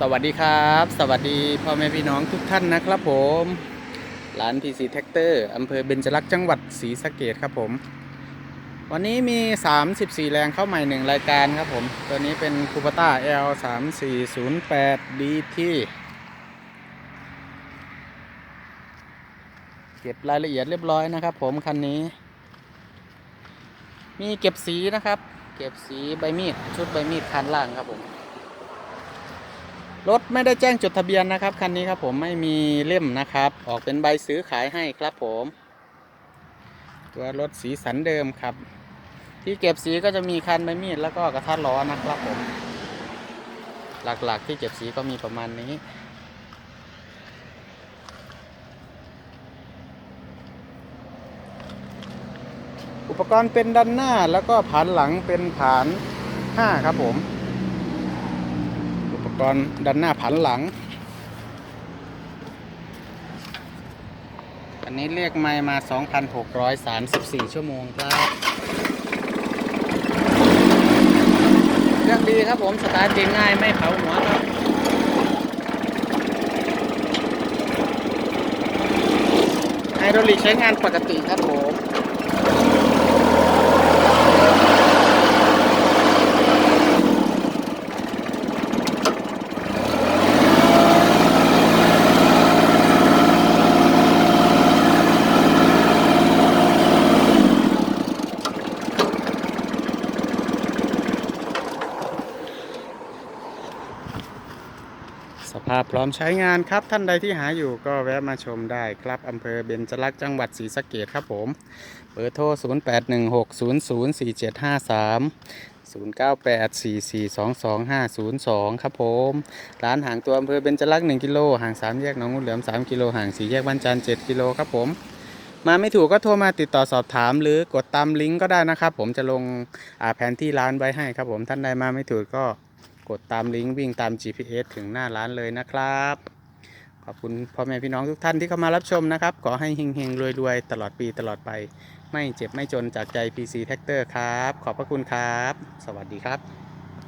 สวัสดีครับ สวัสดีพ่อแม่พี่น้องทุกท่านนะครับผมร้านพีซีแท็กเตอร์อำเภอเบญจลักษณ์จังหวัดศรีสะเกดครับผม วันนี้มี 34 แรงเข้าใหม่หนึ่งรายการครับผม ตัวนี้เป็นคูปต้า L 3 4 0 8 DT เก็บรายละเอียดเรียบร้อยนะครับผม คันนี้ มีเก็บสีนะครับ เก็บสีใบมีด ชุดใบมีดคันล่างครับผม รถไม่ได้แจ้งจดทะเบียนนะครับคันนี้ครับผมไม่มีเล่มนะครับ ออกเป็นใบซื้อขายให้ครับผม ตัวรถสีสันเดิมครับ ที่เก็บสีก็จะมีคันใบมีดแล้วก็กระทัดล้อนะครับผม หลักๆที่เก็บสีก็มีประมาณนี้อุปกรณ์เป็นด้านหน้าแล้วก็ผานหลังเป็นผาน 5 ครับผม กรณ์ด้านหน้าผันหลัง อันนี้เรียกไม่มา 2,634 ชั่วโมงครับเครื่องดีครับผม สตาร์ทง่ายไม่เผาหัวครับไฮดรอลิกใช้งานปกติครับผม สภาพพร้อมใช้งานครับท่านใดที่หาอยู่ก็แวะมาชมได้ครับอำเภอเบญจลักษณ์จังหวัดศรีสะเกดครับผมเบอร์โทร 0816004753 0984422502 ครับผม ร้านห่างตัวอำเภอเบญจลักษณ์1กิโลห่าง3แยกหนองงูเหลือม 3 กิโลห่าง 4 แยกบ้านจันทร์7กิโลครับผม มาไม่ถูกก็โทรมาติดต่อสอบถาม หรือกดตามลิงก์ก็ได้นะครับผมจะลงแผนที่ร้านไว้ให้ครับผมท่านใดมาไม่ถูกก็ กดตามลิงก์วิ่งตาม GPS ถึงหน้าร้านเลยนะครับ ขอบคุณพ่อแม่พี่น้องทุกท่านที่เข้ามารับชมนะครับ ขอให้เฮงๆรวยๆ ตลอดปีตลอดไป ไม่เจ็บไม่จนจากใจ PC Tractor ครับ ขอบพระคุณครับ สวัสดีครับ